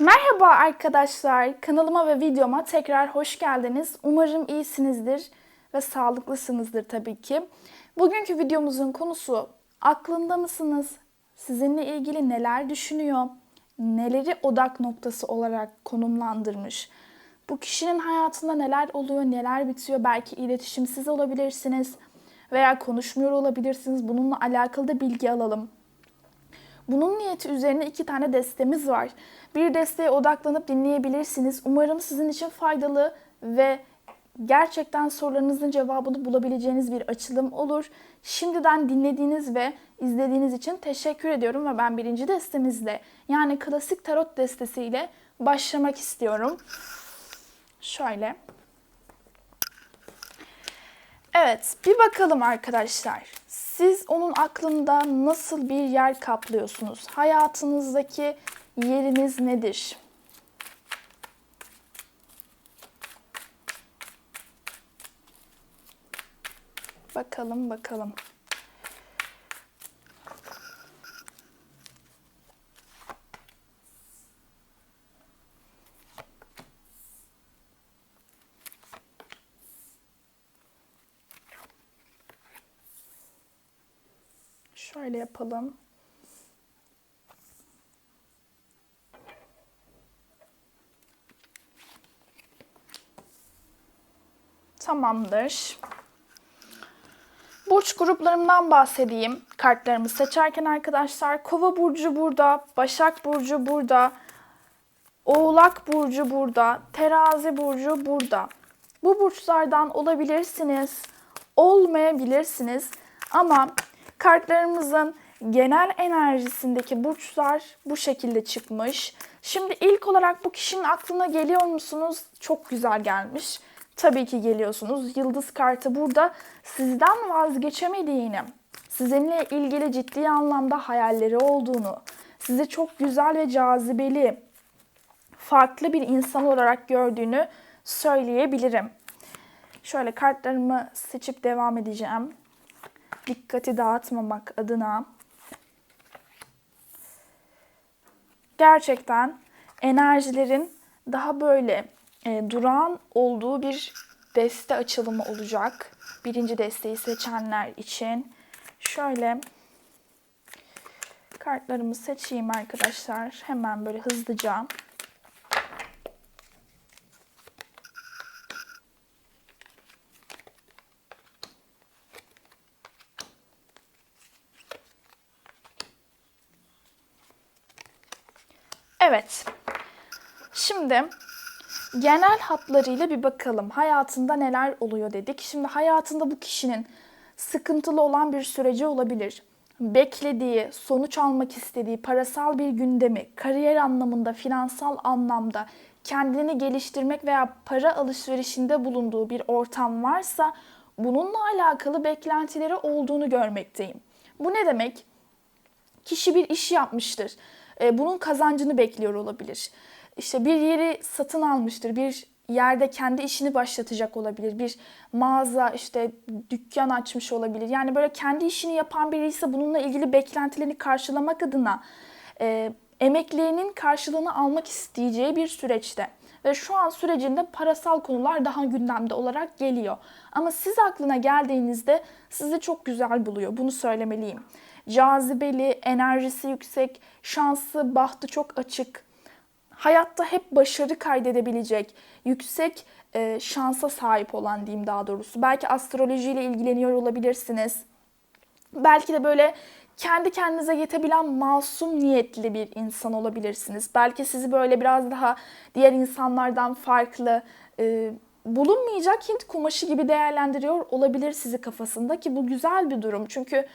Merhaba arkadaşlar. Kanalıma ve videoma tekrar hoş geldiniz. Umarım iyisinizdir ve sağlıklısınızdır tabii ki. Bugünkü videomuzun konusu aklında mısınız? Sizinle ilgili neler düşünüyor? Neleri odak noktası olarak konumlandırmış? Bu kişinin hayatında neler oluyor, neler bitiyor? Belki iletişimsiz olabilirsiniz veya konuşmuyor olabilirsiniz. Bununla alakalı da bilgi alalım. Bunun niyeti üzerine iki tane destemiz var. Bir desteğe odaklanıp dinleyebilirsiniz. Umarım sizin için faydalı ve gerçekten sorularınızın cevabını bulabileceğiniz bir açılım olur. Şimdiden dinlediğiniz ve izlediğiniz için teşekkür ediyorum ve ben birinci destemizle yani klasik tarot destesiyle başlamak istiyorum. Şöyle. Evet, bir bakalım arkadaşlar. Siz onun aklında nasıl bir yer kaplıyorsunuz? Hayatınızdaki yeriniz nedir? Bakalım bakalım. Şöyle yapalım. Tamamdır. Burç gruplarımdan bahsedeyim. Kartlarımı seçerken arkadaşlar Kova burcu burada, Başak burcu burada, Oğlak burcu burada, Terazi burcu burada. Bu burçlardan olabilirsiniz, olmayabilirsiniz ama kartlarımızın genel enerjisindeki burçlar bu şekilde çıkmış. Şimdi ilk olarak bu kişinin aklına geliyor musunuz? Çok güzel gelmiş. Tabii ki geliyorsunuz. Yıldız kartı burada sizden vazgeçemediğini, sizinle ilgili ciddi anlamda hayalleri olduğunu, sizi çok güzel ve cazibeli, farklı bir insan olarak gördüğünü söyleyebilirim. Şöyle kartlarımı seçip devam edeceğim. Dikkati dağıtmamak adına. Gerçekten enerjilerin daha böyle e, durağan olduğu bir deste açılımı olacak. Birinci desteği seçenler için. Şöyle kartlarımı seçeyim arkadaşlar. Hemen böyle hızlıca. Evet. Şimdi genel hatlarıyla bir bakalım. Hayatında neler oluyor dedik. Şimdi hayatında bu kişinin sıkıntılı olan bir süreci olabilir. Beklediği, sonuç almak istediği parasal bir gündemi, kariyer anlamında, finansal anlamda kendini geliştirmek veya para alışverişinde bulunduğu bir ortam varsa bununla alakalı beklentileri olduğunu görmekteyim. Bu ne demek? Kişi bir iş yapmıştır. E, bunun kazancını bekliyor olabilir. İşte bir yeri satın almıştır. Bir yerde kendi işini başlatacak olabilir. Bir mağaza işte dükkan açmış olabilir. Yani böyle kendi işini yapan biri ise bununla ilgili beklentilerini karşılamak adına e, emeklerinin karşılığını almak isteyeceği bir süreçte. Ve şu an sürecinde parasal konular daha gündemde olarak geliyor. Ama siz aklına geldiğinizde sizi çok güzel buluyor. Bunu söylemeliyim. Cazibeli, enerjisi yüksek, şansı, bahtı çok açık hayatta hep başarı kaydedebilecek, yüksek e, şansa sahip olan diyeyim daha doğrusu. Belki astrolojiyle ilgileniyor olabilirsiniz. Belki de böyle kendi kendinize yetebilen masum niyetli bir insan olabilirsiniz. Belki sizi böyle biraz daha diğer insanlardan farklı, e, bulunmayacak Hint kumaşı gibi değerlendiriyor olabilir sizi kafasında ki bu güzel bir durum. Çünkü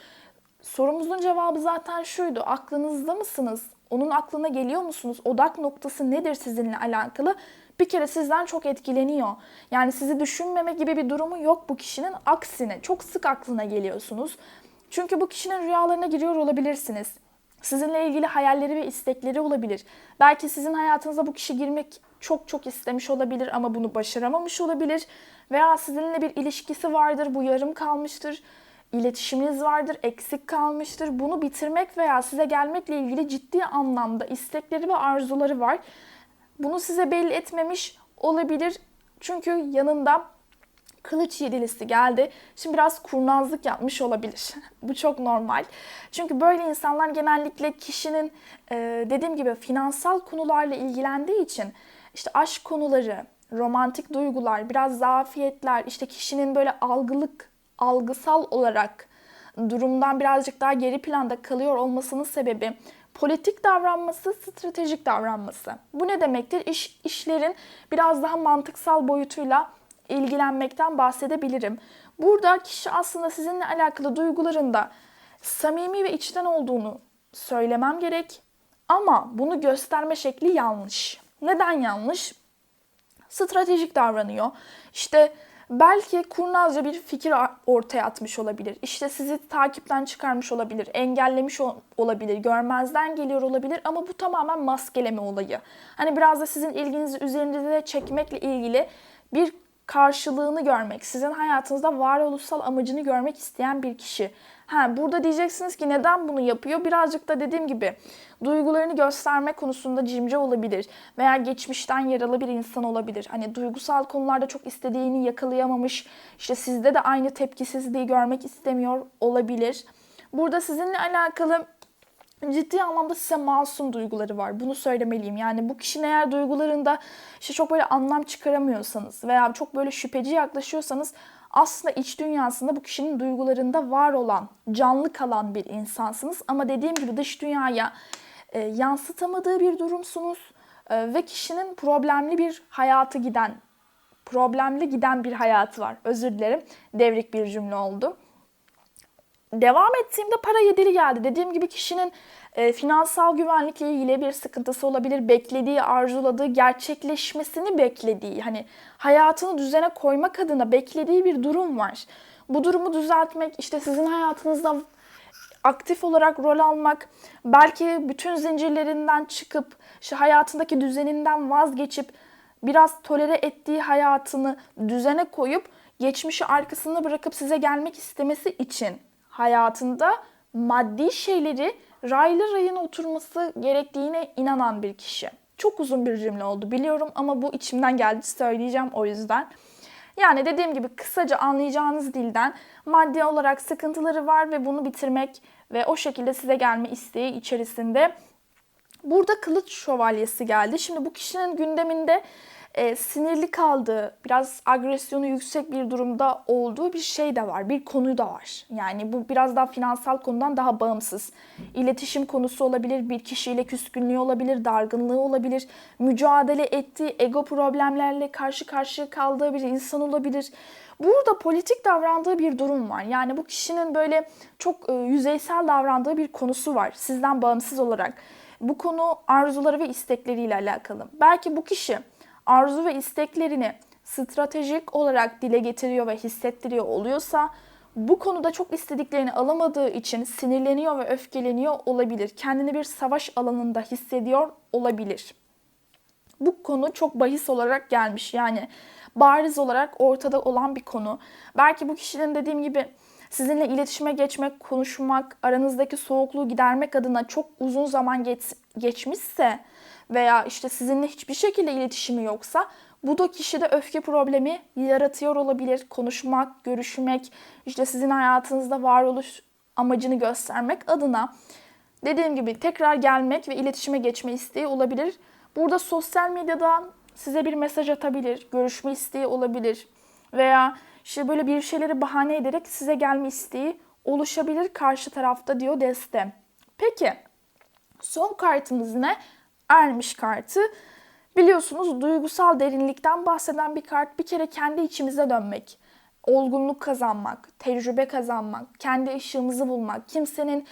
sorumuzun cevabı zaten şuydu. Aklınızda mısınız? Onun aklına geliyor musunuz? Odak noktası nedir sizinle alakalı? Bir kere sizden çok etkileniyor. Yani sizi düşünmeme gibi bir durumu yok bu kişinin. Aksine çok sık aklına geliyorsunuz. Çünkü bu kişinin rüyalarına giriyor olabilirsiniz. Sizinle ilgili hayalleri ve istekleri olabilir. Belki sizin hayatınıza bu kişi girmek çok çok istemiş olabilir ama bunu başaramamış olabilir. Veya sizinle bir ilişkisi vardır, bu yarım kalmıştır iletişiminiz vardır, eksik kalmıştır. Bunu bitirmek veya size gelmekle ilgili ciddi anlamda istekleri ve arzuları var. Bunu size belli etmemiş olabilir. Çünkü yanında kılıç yedilisi geldi. Şimdi biraz kurnazlık yapmış olabilir. Bu çok normal. Çünkü böyle insanlar genellikle kişinin e, dediğim gibi finansal konularla ilgilendiği için işte aşk konuları, romantik duygular, biraz zafiyetler, işte kişinin böyle algılık, algısal olarak durumdan birazcık daha geri planda kalıyor olmasının sebebi politik davranması, stratejik davranması. Bu ne demektir? İş, işlerin biraz daha mantıksal boyutuyla ilgilenmekten bahsedebilirim. Burada kişi aslında sizinle alakalı duygularında samimi ve içten olduğunu söylemem gerek. Ama bunu gösterme şekli yanlış. Neden yanlış? Stratejik davranıyor. İşte belki kurnazca bir fikir ortaya atmış olabilir. İşte sizi takipten çıkarmış olabilir, engellemiş olabilir, görmezden geliyor olabilir ama bu tamamen maskeleme olayı. Hani biraz da sizin ilginizi üzerinize çekmekle ilgili bir karşılığını görmek, sizin hayatınızda varoluşsal amacını görmek isteyen bir kişi. Ha, burada diyeceksiniz ki neden bunu yapıyor? Birazcık da dediğim gibi duygularını gösterme konusunda cimce olabilir veya geçmişten yaralı bir insan olabilir. Hani duygusal konularda çok istediğini yakalayamamış, işte sizde de aynı tepkisizliği görmek istemiyor olabilir. Burada sizinle alakalı ciddi anlamda size masum duyguları var. Bunu söylemeliyim. Yani bu kişinin eğer duygularında işte çok böyle anlam çıkaramıyorsanız veya çok böyle şüpheci yaklaşıyorsanız aslında iç dünyasında bu kişinin duygularında var olan, canlı kalan bir insansınız. Ama dediğim gibi dış dünyaya e, yansıtamadığı bir durumsunuz e, ve kişinin problemli bir hayatı giden, problemli giden bir hayatı var. Özür dilerim. Devrik bir cümle oldu. Devam ettiğimde para yedili geldi. Dediğim gibi kişinin e, finansal güvenlikle ilgili bir sıkıntısı olabilir. Beklediği, arzuladığı, gerçekleşmesini beklediği, hani hayatını düzene koymak adına beklediği bir durum var. Bu durumu düzeltmek, işte sizin hayatınızda aktif olarak rol almak, belki bütün zincirlerinden çıkıp, işte hayatındaki düzeninden vazgeçip, biraz tolere ettiği hayatını düzene koyup, geçmişi arkasında bırakıp size gelmek istemesi için hayatında maddi şeyleri raylı rayına oturması gerektiğine inanan bir kişi. Çok uzun bir cümle oldu biliyorum ama bu içimden geldi söyleyeceğim o yüzden. Yani dediğim gibi kısaca anlayacağınız dilden maddi olarak sıkıntıları var ve bunu bitirmek ve o şekilde size gelme isteği içerisinde. Burada kılıç şövalyesi geldi. Şimdi bu kişinin gündeminde e, sinirli kaldığı, biraz agresyonu yüksek bir durumda olduğu bir şey de var, bir konu da var. Yani bu biraz daha finansal konudan daha bağımsız. İletişim konusu olabilir, bir kişiyle küskünlüğü olabilir, dargınlığı olabilir, mücadele ettiği ego problemlerle karşı karşıya kaldığı bir insan olabilir. Burada politik davrandığı bir durum var. Yani bu kişinin böyle çok e, yüzeysel davrandığı bir konusu var sizden bağımsız olarak. Bu konu arzuları ve istekleriyle alakalı. Belki bu kişi arzu ve isteklerini stratejik olarak dile getiriyor ve hissettiriyor oluyorsa bu konuda çok istediklerini alamadığı için sinirleniyor ve öfkeleniyor olabilir. Kendini bir savaş alanında hissediyor olabilir. Bu konu çok bahis olarak gelmiş. Yani bariz olarak ortada olan bir konu. Belki bu kişinin dediğim gibi sizinle iletişime geçmek, konuşmak, aranızdaki soğukluğu gidermek adına çok uzun zaman geç, geçmişse veya işte sizinle hiçbir şekilde iletişimi yoksa bu da kişide öfke problemi yaratıyor olabilir. Konuşmak, görüşmek, işte sizin hayatınızda varoluş amacını göstermek adına dediğim gibi tekrar gelmek ve iletişime geçme isteği olabilir. Burada sosyal medyadan size bir mesaj atabilir, görüşme isteği olabilir veya işte böyle bir şeyleri bahane ederek size gelme isteği oluşabilir karşı tarafta diyor Deste. Peki son kartımız ne? ermiş kartı. Biliyorsunuz duygusal derinlikten bahseden bir kart bir kere kendi içimize dönmek, olgunluk kazanmak, tecrübe kazanmak, kendi ışığımızı bulmak, kimsenin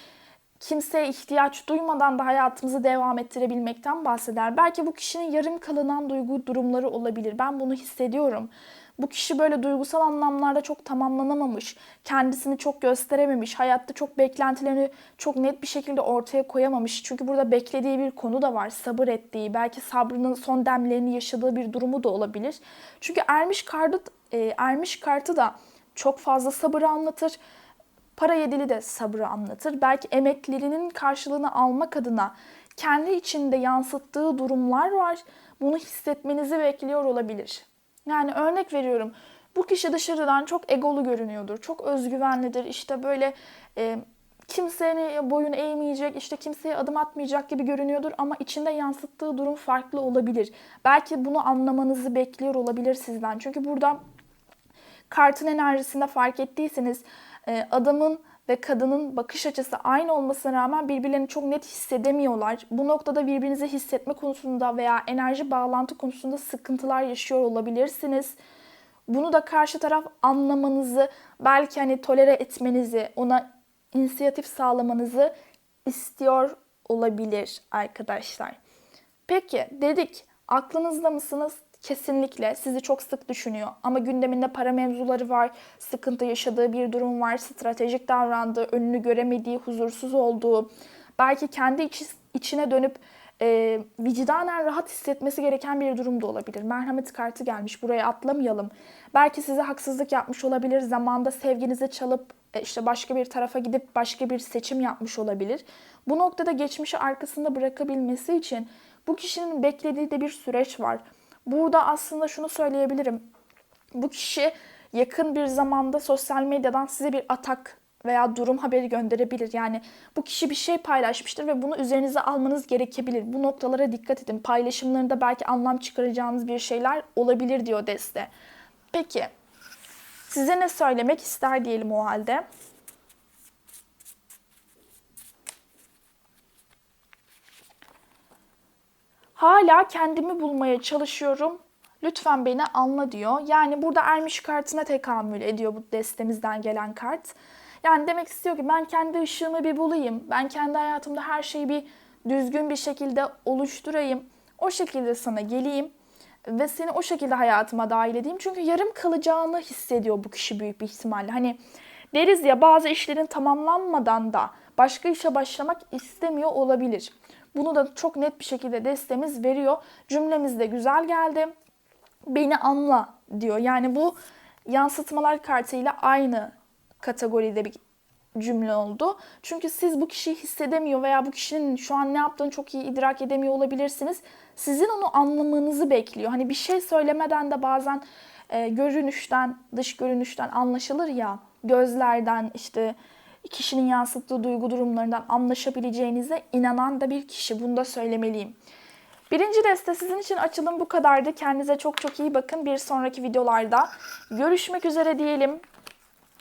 kimseye ihtiyaç duymadan da hayatımızı devam ettirebilmekten bahseder. Belki bu kişinin yarım kalınan duygu durumları olabilir. Ben bunu hissediyorum. Bu kişi böyle duygusal anlamlarda çok tamamlanamamış, kendisini çok gösterememiş, hayatta çok beklentilerini çok net bir şekilde ortaya koyamamış. Çünkü burada beklediği bir konu da var, sabır ettiği, belki sabrının son demlerini yaşadığı bir durumu da olabilir. Çünkü ermiş kartı, e, ermiş kartı da çok fazla sabır anlatır Para yedili de sabrı anlatır. Belki emeklerinin karşılığını almak adına kendi içinde yansıttığı durumlar var. Bunu hissetmenizi bekliyor olabilir. Yani örnek veriyorum. Bu kişi dışarıdan çok egolu görünüyordur. Çok özgüvenlidir. İşte böyle e, kimsenin boyun eğmeyecek, işte kimseye adım atmayacak gibi görünüyordur ama içinde yansıttığı durum farklı olabilir. Belki bunu anlamanızı bekliyor olabilir sizden. Çünkü burada kartın enerjisinde fark ettiyseniz e, adamın ve kadının bakış açısı aynı olmasına rağmen birbirlerini çok net hissedemiyorlar. Bu noktada birbirinizi hissetme konusunda veya enerji bağlantı konusunda sıkıntılar yaşıyor olabilirsiniz. Bunu da karşı taraf anlamanızı, belki hani tolere etmenizi, ona inisiyatif sağlamanızı istiyor olabilir arkadaşlar. Peki dedik aklınızda mısınız? Kesinlikle sizi çok sık düşünüyor ama gündeminde para mevzuları var, sıkıntı yaşadığı bir durum var, stratejik davrandığı, önünü göremediği, huzursuz olduğu, belki kendi içi, içine dönüp e, vicdanen rahat hissetmesi gereken bir durum da olabilir. Merhamet kartı gelmiş buraya atlamayalım. Belki size haksızlık yapmış olabilir, zamanda sevginizi çalıp e, işte başka bir tarafa gidip başka bir seçim yapmış olabilir. Bu noktada geçmişi arkasında bırakabilmesi için bu kişinin beklediği de bir süreç var. Burada aslında şunu söyleyebilirim. Bu kişi yakın bir zamanda sosyal medyadan size bir atak veya durum haberi gönderebilir. Yani bu kişi bir şey paylaşmıştır ve bunu üzerinize almanız gerekebilir. Bu noktalara dikkat edin. Paylaşımlarında belki anlam çıkaracağınız bir şeyler olabilir diyor deste. Peki size ne söylemek ister diyelim o halde. Hala kendimi bulmaya çalışıyorum. Lütfen beni anla diyor. Yani burada ermiş kartına tekamül ediyor bu destemizden gelen kart. Yani demek istiyor ki ben kendi ışığımı bir bulayım. Ben kendi hayatımda her şeyi bir düzgün bir şekilde oluşturayım. O şekilde sana geleyim ve seni o şekilde hayatıma dahil edeyim. Çünkü yarım kalacağını hissediyor bu kişi büyük bir ihtimalle. Hani deriz ya bazı işlerin tamamlanmadan da başka işe başlamak istemiyor olabilir. Bunu da çok net bir şekilde destemiz veriyor. Cümlemiz de güzel geldi. Beni anla diyor. Yani bu yansıtmalar kartıyla aynı kategoride bir cümle oldu. Çünkü siz bu kişiyi hissedemiyor veya bu kişinin şu an ne yaptığını çok iyi idrak edemiyor olabilirsiniz. Sizin onu anlamanızı bekliyor. Hani bir şey söylemeden de bazen e, görünüşten, dış görünüşten anlaşılır ya. Gözlerden işte kişinin yansıttığı duygu durumlarından anlaşabileceğinize inanan da bir kişi. Bunu da söylemeliyim. Birinci deste sizin için açılım bu kadardı. Kendinize çok çok iyi bakın. Bir sonraki videolarda görüşmek üzere diyelim.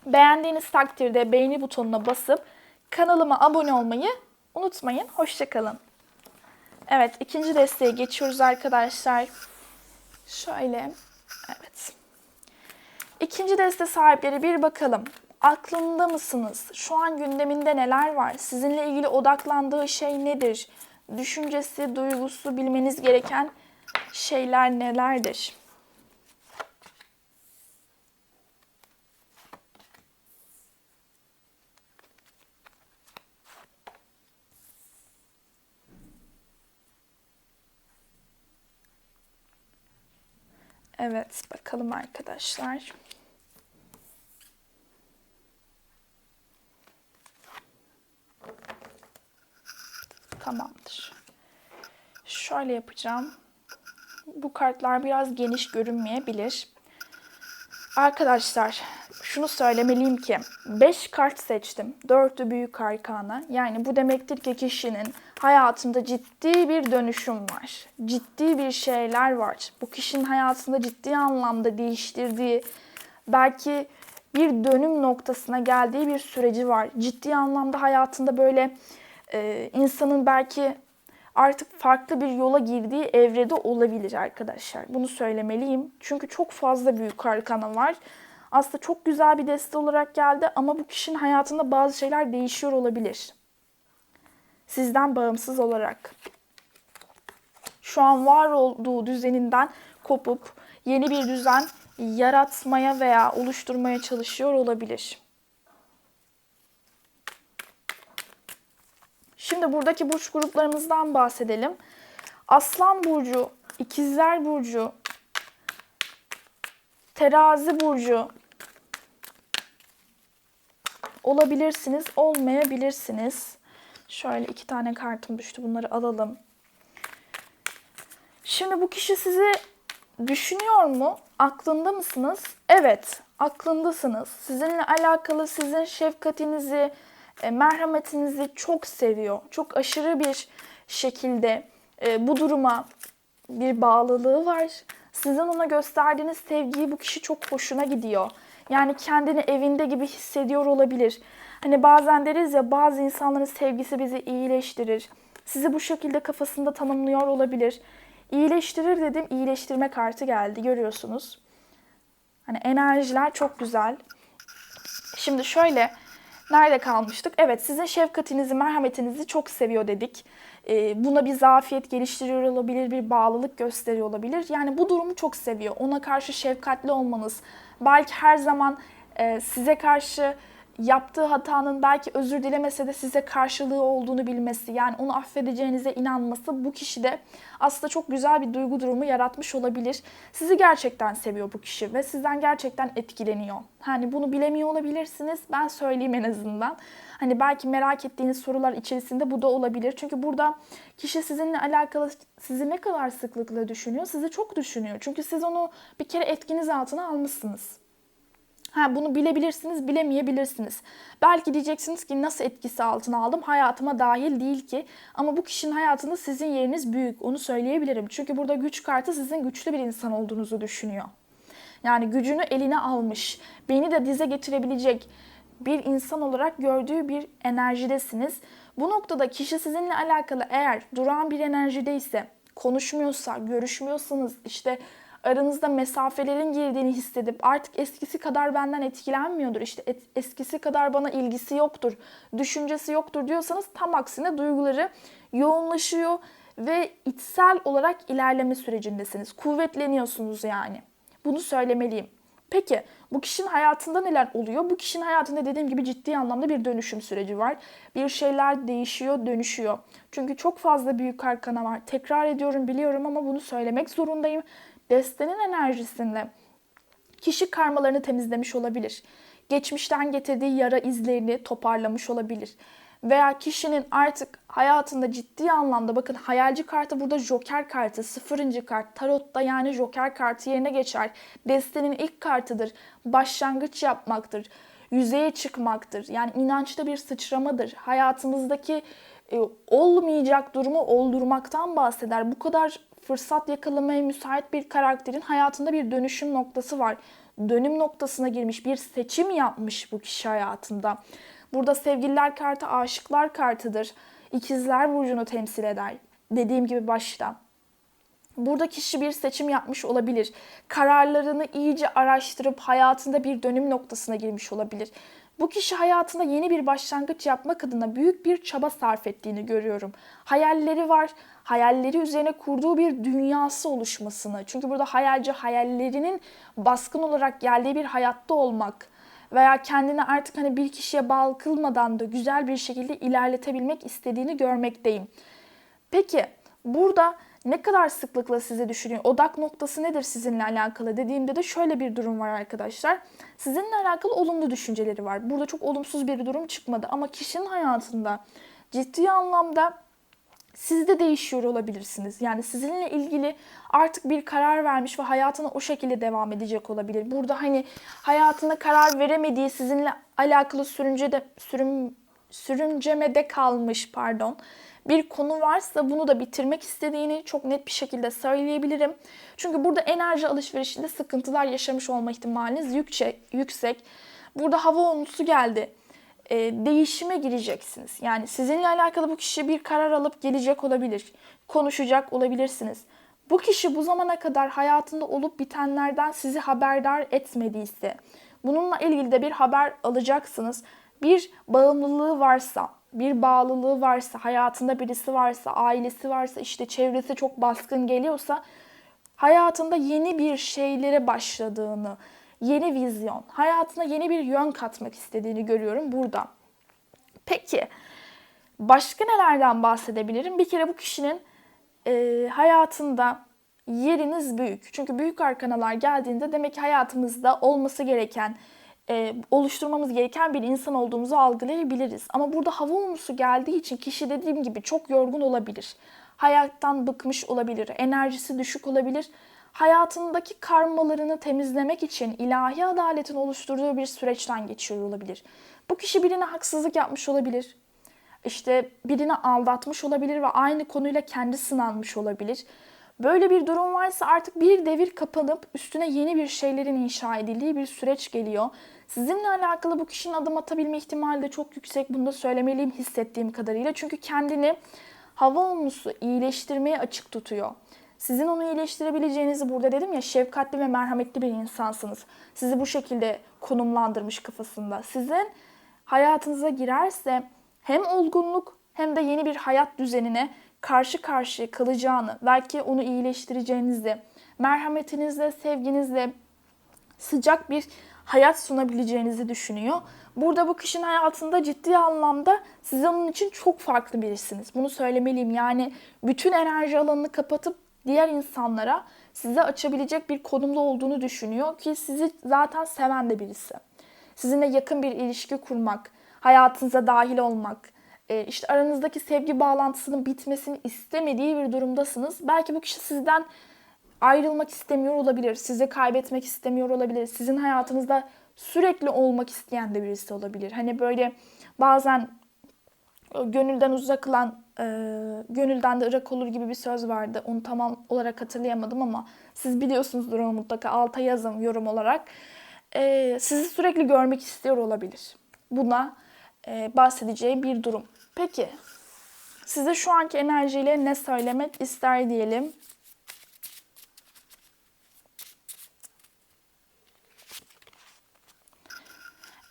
Beğendiğiniz takdirde beğeni butonuna basıp kanalıma abone olmayı unutmayın. Hoşçakalın. Evet ikinci desteğe geçiyoruz arkadaşlar. Şöyle. Evet. İkinci deste sahipleri bir bakalım. Aklında mısınız? Şu an gündeminde neler var? Sizinle ilgili odaklandığı şey nedir? Düşüncesi, duygusu, bilmeniz gereken şeyler nelerdir? Evet, bakalım arkadaşlar. Tamamdır. Şöyle yapacağım. Bu kartlar biraz geniş görünmeyebilir. Arkadaşlar şunu söylemeliyim ki 5 kart seçtim. 4'ü büyük arkana. Yani bu demektir ki kişinin hayatında ciddi bir dönüşüm var. Ciddi bir şeyler var. Bu kişinin hayatında ciddi anlamda değiştirdiği belki bir dönüm noktasına geldiği bir süreci var. Ciddi anlamda hayatında böyle e, insanın belki artık farklı bir yola girdiği evrede olabilir arkadaşlar. Bunu söylemeliyim. Çünkü çok fazla büyük arkana var. Aslında çok güzel bir deste olarak geldi ama bu kişinin hayatında bazı şeyler değişiyor olabilir. Sizden bağımsız olarak. Şu an var olduğu düzeninden kopup yeni bir düzen yaratmaya veya oluşturmaya çalışıyor olabilir. Şimdi buradaki burç gruplarımızdan bahsedelim. Aslan burcu, İkizler burcu, Terazi burcu, olabilirsiniz, olmayabilirsiniz. Şöyle iki tane kartım düştü. Bunları alalım. Şimdi bu kişi sizi düşünüyor mu? Aklında mısınız? Evet, aklındasınız. Sizinle alakalı sizin şefkatinizi, e, merhametinizi çok seviyor. Çok aşırı bir şekilde e, bu duruma bir bağlılığı var. Sizin ona gösterdiğiniz sevgiyi bu kişi çok hoşuna gidiyor. Yani kendini evinde gibi hissediyor olabilir. Hani bazen deriz ya bazı insanların sevgisi bizi iyileştirir. Sizi bu şekilde kafasında tanımlıyor olabilir. İyileştirir dedim, iyileştirme kartı geldi görüyorsunuz. Hani enerjiler çok güzel. Şimdi şöyle, nerede kalmıştık? Evet, sizin şefkatinizi, merhametinizi çok seviyor dedik. Ee, buna bir zafiyet geliştiriyor olabilir, bir bağlılık gösteriyor olabilir. Yani bu durumu çok seviyor. Ona karşı şefkatli olmanız, belki her zaman e, size karşı yaptığı hatanın belki özür dilemese de size karşılığı olduğunu bilmesi, yani onu affedeceğinize inanması bu kişide aslında çok güzel bir duygu durumu yaratmış olabilir. Sizi gerçekten seviyor bu kişi ve sizden gerçekten etkileniyor. Hani bunu bilemiyor olabilirsiniz. Ben söyleyeyim en azından. Hani belki merak ettiğiniz sorular içerisinde bu da olabilir. Çünkü burada kişi sizinle alakalı sizi ne kadar sıklıkla düşünüyor? Sizi çok düşünüyor. Çünkü siz onu bir kere etkiniz altına almışsınız. Ha, bunu bilebilirsiniz, bilemeyebilirsiniz. Belki diyeceksiniz ki nasıl etkisi altına aldım? Hayatıma dahil değil ki. Ama bu kişinin hayatında sizin yeriniz büyük. Onu söyleyebilirim. Çünkü burada güç kartı sizin güçlü bir insan olduğunuzu düşünüyor. Yani gücünü eline almış, beni de dize getirebilecek bir insan olarak gördüğü bir enerjidesiniz. Bu noktada kişi sizinle alakalı eğer duran bir enerjideyse, konuşmuyorsa, görüşmüyorsanız, işte aranızda mesafelerin girdiğini hissedip artık eskisi kadar benden etkilenmiyordur. İşte et, eskisi kadar bana ilgisi yoktur, düşüncesi yoktur diyorsanız tam aksine duyguları yoğunlaşıyor ve içsel olarak ilerleme sürecindesiniz. Kuvvetleniyorsunuz yani. Bunu söylemeliyim. Peki bu kişinin hayatında neler oluyor? Bu kişinin hayatında dediğim gibi ciddi anlamda bir dönüşüm süreci var. Bir şeyler değişiyor, dönüşüyor. Çünkü çok fazla büyük arkana var. Tekrar ediyorum biliyorum ama bunu söylemek zorundayım destenin enerjisinde kişi karmalarını temizlemiş olabilir. Geçmişten getirdiği yara izlerini toparlamış olabilir. Veya kişinin artık hayatında ciddi anlamda bakın hayalci kartı burada joker kartı sıfırıncı kart tarotta yani joker kartı yerine geçer. Destenin ilk kartıdır. Başlangıç yapmaktır. Yüzeye çıkmaktır. Yani inançta bir sıçramadır. Hayatımızdaki e, olmayacak durumu oldurmaktan bahseder. Bu kadar fırsat yakalamaya müsait bir karakterin hayatında bir dönüşüm noktası var. Dönüm noktasına girmiş, bir seçim yapmış bu kişi hayatında. Burada sevgililer kartı aşıklar kartıdır. İkizler burcunu temsil eder. Dediğim gibi başta. Burada kişi bir seçim yapmış olabilir. Kararlarını iyice araştırıp hayatında bir dönüm noktasına girmiş olabilir. Bu kişi hayatında yeni bir başlangıç yapmak adına büyük bir çaba sarf ettiğini görüyorum. Hayalleri var, hayalleri üzerine kurduğu bir dünyası oluşmasını. Çünkü burada hayalci hayallerinin baskın olarak geldiği bir hayatta olmak veya kendini artık hani bir kişiye bağlı kılmadan da güzel bir şekilde ilerletebilmek istediğini görmekteyim. Peki burada ne kadar sıklıkla sizi düşünüyor? Odak noktası nedir sizinle alakalı dediğimde de şöyle bir durum var arkadaşlar. Sizinle alakalı olumlu düşünceleri var. Burada çok olumsuz bir durum çıkmadı ama kişinin hayatında ciddi anlamda siz de değişiyor olabilirsiniz. Yani sizinle ilgili artık bir karar vermiş ve hayatına o şekilde devam edecek olabilir. Burada hani hayatına karar veremediği sizinle alakalı sürünce de sürüm sürüncemede kalmış pardon bir konu varsa bunu da bitirmek istediğini çok net bir şekilde söyleyebilirim. Çünkü burada enerji alışverişinde sıkıntılar yaşamış olma ihtimaliniz yüksek. yüksek. Burada hava olumlusu geldi. E, değişime gireceksiniz. Yani sizinle alakalı bu kişi bir karar alıp gelecek olabilir. Konuşacak olabilirsiniz. Bu kişi bu zamana kadar hayatında olup bitenlerden sizi haberdar etmediyse, bununla ilgili de bir haber alacaksınız. Bir bağımlılığı varsa, bir bağlılığı varsa, hayatında birisi varsa, ailesi varsa, işte çevresi çok baskın geliyorsa hayatında yeni bir şeylere başladığını, yeni vizyon, hayatına yeni bir yön katmak istediğini görüyorum burada. Peki başka nelerden bahsedebilirim? Bir kere bu kişinin e, hayatında yeriniz büyük. Çünkü büyük arkanalar geldiğinde demek ki hayatımızda olması gereken e, oluşturmamız gereken bir insan olduğumuzu algılayabiliriz. Ama burada hava olumlusu geldiği için kişi dediğim gibi çok yorgun olabilir. Hayattan bıkmış olabilir, enerjisi düşük olabilir. Hayatındaki karmalarını temizlemek için ilahi adaletin oluşturduğu bir süreçten geçiyor olabilir. Bu kişi birine haksızlık yapmış olabilir. İşte birini aldatmış olabilir ve aynı konuyla kendi sınanmış olabilir. Böyle bir durum varsa artık bir devir kapanıp üstüne yeni bir şeylerin inşa edildiği bir süreç geliyor. Sizinle alakalı bu kişinin adım atabilme ihtimali de çok yüksek. Bunu da söylemeliyim hissettiğim kadarıyla. Çünkü kendini hava olumlusu iyileştirmeye açık tutuyor. Sizin onu iyileştirebileceğinizi burada dedim ya şefkatli ve merhametli bir insansınız. Sizi bu şekilde konumlandırmış kafasında. Sizin hayatınıza girerse hem olgunluk hem de yeni bir hayat düzenine karşı karşıya kalacağını, belki onu iyileştireceğinizi, merhametinizle, sevginizle sıcak bir hayat sunabileceğinizi düşünüyor. Burada bu kişinin hayatında ciddi anlamda siz onun için çok farklı birisiniz. Bunu söylemeliyim. Yani bütün enerji alanını kapatıp diğer insanlara size açabilecek bir konumda olduğunu düşünüyor ki sizi zaten seven de birisi. Sizinle yakın bir ilişki kurmak, hayatınıza dahil olmak, işte aranızdaki sevgi bağlantısının bitmesini istemediği bir durumdasınız. Belki bu kişi sizden ayrılmak istemiyor olabilir, sizi kaybetmek istemiyor olabilir, sizin hayatınızda sürekli olmak isteyen de birisi olabilir. Hani böyle bazen e, gönülden uzakılan e, gönülden de ırak olur gibi bir söz vardı. Onu tam olarak hatırlayamadım ama siz biliyorsunuzdur onu mutlaka alta yazın yorum olarak. E, sizi sürekli görmek istiyor olabilir. Buna e, bahsedeceği bir durum. Peki size şu anki enerjiyle ne söylemek ister diyelim.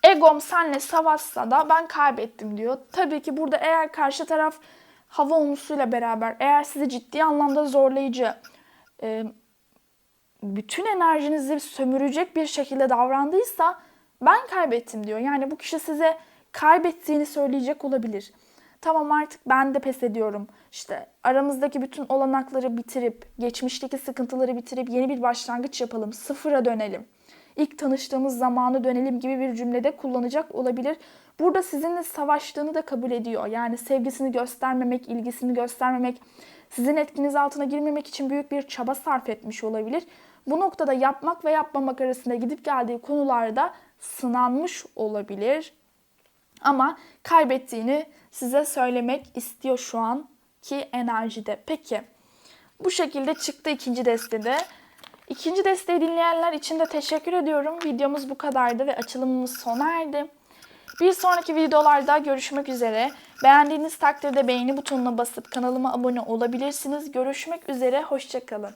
Egom senle savaşsa da ben kaybettim diyor. Tabii ki burada eğer karşı taraf hava olmuşuyla beraber eğer sizi ciddi anlamda zorlayıcı, e, bütün enerjinizi sömürecek bir şekilde davrandıysa ben kaybettim diyor. Yani bu kişi size kaybettiğini söyleyecek olabilir. Tamam artık ben de pes ediyorum. İşte aramızdaki bütün olanakları bitirip, geçmişteki sıkıntıları bitirip yeni bir başlangıç yapalım. Sıfıra dönelim. İlk tanıştığımız zamanı dönelim gibi bir cümlede kullanacak olabilir. Burada sizinle savaştığını da kabul ediyor. Yani sevgisini göstermemek, ilgisini göstermemek, sizin etkiniz altına girmemek için büyük bir çaba sarf etmiş olabilir. Bu noktada yapmak ve yapmamak arasında gidip geldiği konularda sınanmış olabilir. Ama kaybettiğini size söylemek istiyor şu an ki enerjide. Peki bu şekilde çıktı ikinci destede. İkinci desteği dinleyenler için de teşekkür ediyorum. Videomuz bu kadardı ve açılımımız sona erdi. Bir sonraki videolarda görüşmek üzere. Beğendiğiniz takdirde beğeni butonuna basıp kanalıma abone olabilirsiniz. Görüşmek üzere, hoşçakalın.